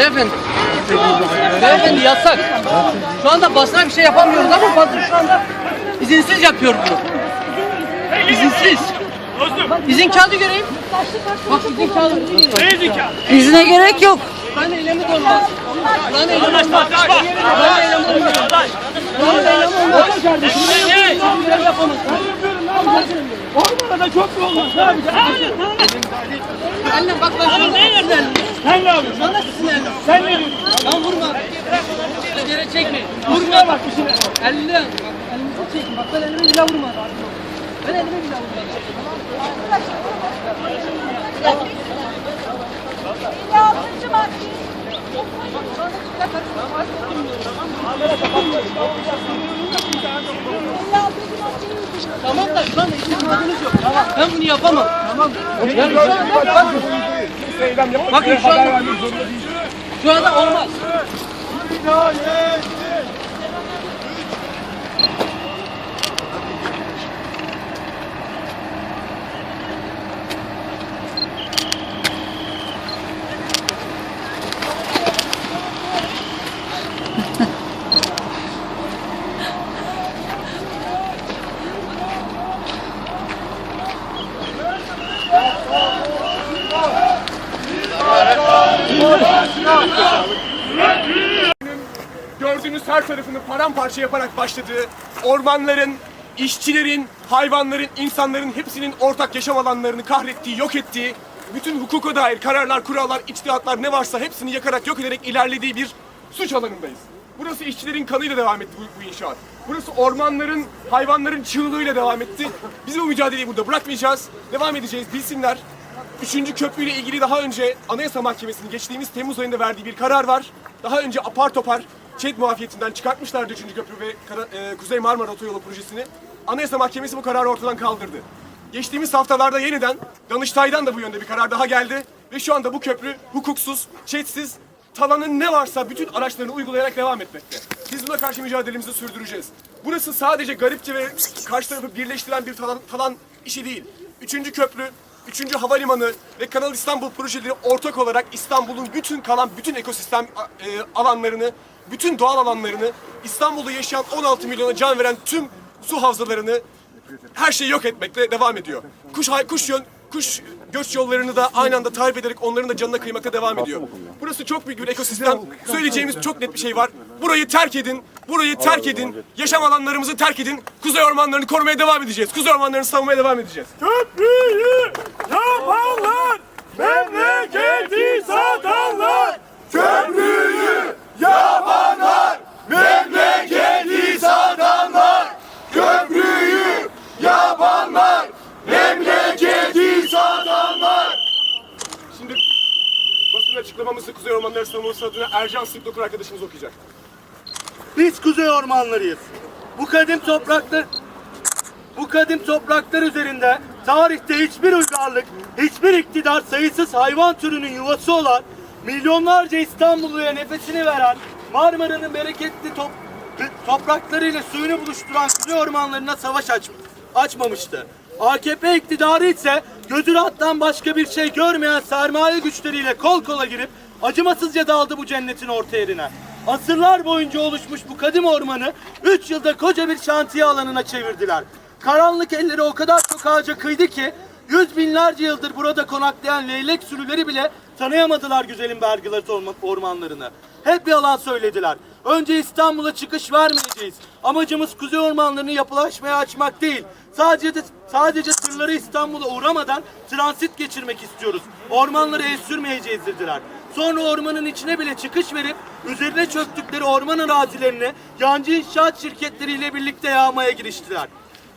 Beyefendi. Beyefendi yasak. Şu anda basına bir şey yapamıyoruz ama basın şu anda izinsiz yapıyor bunu. İzinsiz. İzin kağıdı göreyim. Bak izin kağıdı. İzine gerek yok. Lan eylemi olmaz. Lan eylemi olmaz. Lan eylemi olmaz. Lan eylemi olmaz. Kardeşim. Lan yapamaz. Ormana da çok mu olmaz abi? Annem bak ben sana ne yerden? Sen ne yapıyorsun? Sana sizin elden. Sen ne diyorsun? Lan vurma. Geri çekme. Vurmaya bak işine. Elle. Bak elinizi çekin. Bak ben elimi bile vurmadım. Ben elimi bile vurmadım. Tamam da şu izin hakkınız yok. Ben bunu yapamam. Tamam. Yani şu anda bak, bakın şu anda şu anda olmaz. Her tarafını paramparça yaparak başladığı ormanların, işçilerin, hayvanların, insanların hepsinin ortak yaşam alanlarını kahrettiği, yok ettiği, bütün hukuka dair kararlar, kurallar, içtihatlar ne varsa hepsini yakarak, yok ederek ilerlediği bir suç alanındayız. Burası işçilerin kanıyla devam etti bu, bu inşaat. Burası ormanların, hayvanların çığlığıyla devam etti. Biz bu mücadeleyi burada bırakmayacağız. Devam edeceğiz. Bilsinler. Üçüncü köprüyle ilgili daha önce Anayasa Mahkemesi'nin geçtiğimiz Temmuz ayında verdiği bir karar var. Daha önce apar topar ÇED muafiyetinden çıkartmışlardı üçüncü köprü ve Kara- e, Kuzey Marmara Otoyolu projesini. Anayasa Mahkemesi bu kararı ortadan kaldırdı. Geçtiğimiz haftalarda yeniden Danıştay'dan da bu yönde bir karar daha geldi. Ve şu anda bu köprü hukuksuz, ÇED'siz, talanın ne varsa bütün araçlarını uygulayarak devam etmekte. Biz buna karşı mücadelemizi sürdüreceğiz. Burası sadece garipçe ve karşı tarafı birleştiren bir talan, talan işi değil. Üçüncü köprü, Üçüncü havalimanı ve Kanal İstanbul projeleri ortak olarak İstanbul'un bütün kalan bütün ekosistem e, alanlarını, bütün doğal alanlarını, İstanbul'da yaşayan 16 milyona can veren tüm su havzalarını her şeyi yok etmekle devam ediyor. Kuş hay- kuş yön kuş göç yollarını da aynı anda tarif ederek onların da canına kıymakta devam ediyor. Burası çok büyük bir ekosistem. Söyleyeceğimiz çok net bir şey var. Burayı terk edin. Burayı terk edin. Yaşam alanlarımızı terk edin. Kuzey ormanlarını korumaya devam edeceğiz. Kuzey ormanlarını savunmaya devam edeceğiz. Köprüyü yapanlar, memleketi satanlar. Köprüyü yapanlar, memleketi satanlar. Köprüyü yapanlar, memleketi satanlar. Şimdi basın açıklamamızı Kuzey Ormanları Savunması adına Ercan Sıkdokur arkadaşımız okuyacak. Biz kuzey ormanlarıyız. Bu kadim topraklar bu kadim topraklar üzerinde tarihte hiçbir uygarlık, hiçbir iktidar sayısız hayvan türünün yuvası olan, milyonlarca İstanbulluya nefesini veren, Marmara'nın bereketli top, topraklarıyla suyunu buluşturan kuzey ormanlarına savaş aç, açmamıştı. AKP iktidarı ise gözü rahattan başka bir şey görmeyen sermaye güçleriyle kol kola girip acımasızca daldı bu cennetin orta yerine. Asırlar boyunca oluşmuş bu kadim ormanı 3 yılda koca bir şantiye alanına çevirdiler. Karanlık elleri o kadar çok ağaca kıydı ki yüz binlerce yıldır burada konaklayan leylek sürüleri bile tanıyamadılar güzelim Bergılat orma- ormanlarını. Hep yalan söylediler. Önce İstanbul'a çıkış vermeyeceğiz. Amacımız kuzey ormanlarını yapılaşmaya açmak değil. Sadece de, sadece tırları İstanbul'a uğramadan transit geçirmek istiyoruz. Ormanları el sürmeyeceğiz dediler. Sonra ormanın içine bile çıkış verip üzerine çöktükleri orman arazilerini yancı inşaat şirketleriyle birlikte yağmaya giriştiler.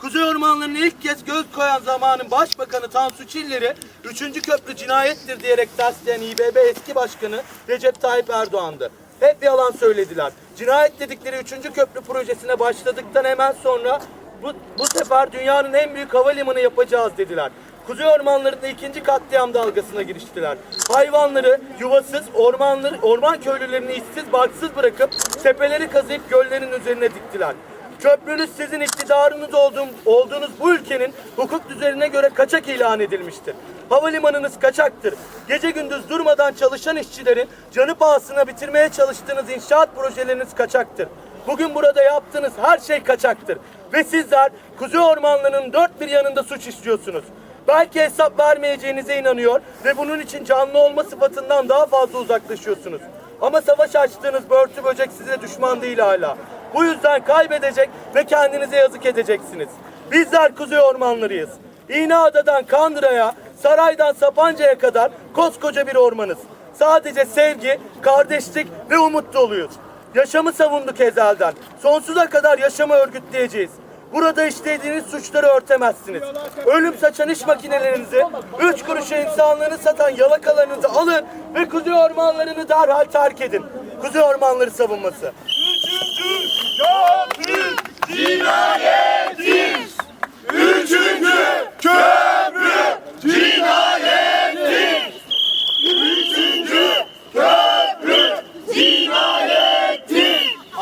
Kuzey ormanlarına ilk kez göz koyan zamanın başbakanı Tansu Çiller'i 3. köprü cinayettir diyerek tersleyen İBB eski başkanı Recep Tayyip Erdoğan'dı. Hep yalan söylediler. Cinayet dedikleri 3. köprü projesine başladıktan hemen sonra bu, bu sefer dünyanın en büyük havalimanı yapacağız dediler. Kuzey ormanlarında ikinci katliam dalgasına giriştiler. Hayvanları yuvasız, ormanları, orman köylülerini işsiz, barksız bırakıp tepeleri kazıyıp göllerin üzerine diktiler. Köprünüz sizin iktidarınız olduğum, olduğunuz bu ülkenin hukuk düzenine göre kaçak ilan edilmiştir. Havalimanınız kaçaktır. Gece gündüz durmadan çalışan işçilerin canı pahasına bitirmeye çalıştığınız inşaat projeleriniz kaçaktır. Bugün burada yaptığınız her şey kaçaktır. Ve sizler Kuzey Ormanları'nın dört bir yanında suç işliyorsunuz. Belki hesap vermeyeceğinize inanıyor ve bunun için canlı olma sıfatından daha fazla uzaklaşıyorsunuz. Ama savaş açtığınız börtü böcek size düşman değil hala. Bu yüzden kaybedecek ve kendinize yazık edeceksiniz. Bizler Kuzey Ormanlarıyız. İğneada'dan Kandıra'ya, Saray'dan Sapanca'ya kadar koskoca bir ormanız. Sadece sevgi, kardeşlik ve umut doluyuz. Yaşamı savunduk ezelden. Sonsuza kadar yaşamı örgütleyeceğiz. Burada işlediğiniz suçları örtemezsiniz. Ölüm saçan iş makinelerinizi, üç kuruşa insanlığını satan yalakalarınızı alın ve kuzey ormanlarını derhal terk edin. Kuzey ormanları savunması.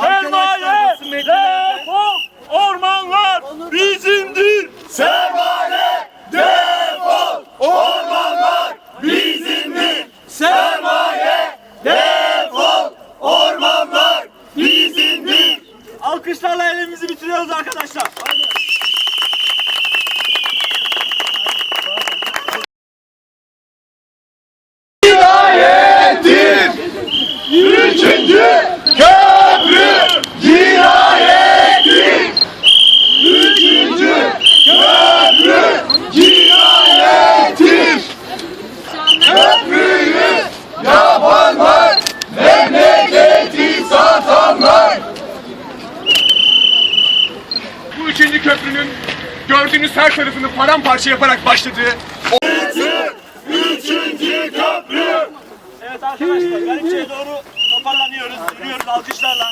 Sermaye defol. Ormanlar bizimdir. Sermaye defol. Ormanlar bizimdir. Sermaye defol. Ormanlar bizimdir. Alkışlarla elimizi bitiriyoruz arkadaşlar. Üçüncü köprü cinayetin. Üçüncü köprü cinayetin. Köprüyü yapanlar, memleketi satanlar. Bu üçüncü köprünün her tarafını paramparça yaparak başladığı Üçüncü köprü. Evet arkadaşlar Garipçe'ye doğru toparlanıyoruz, yürüyoruz alkışlarla.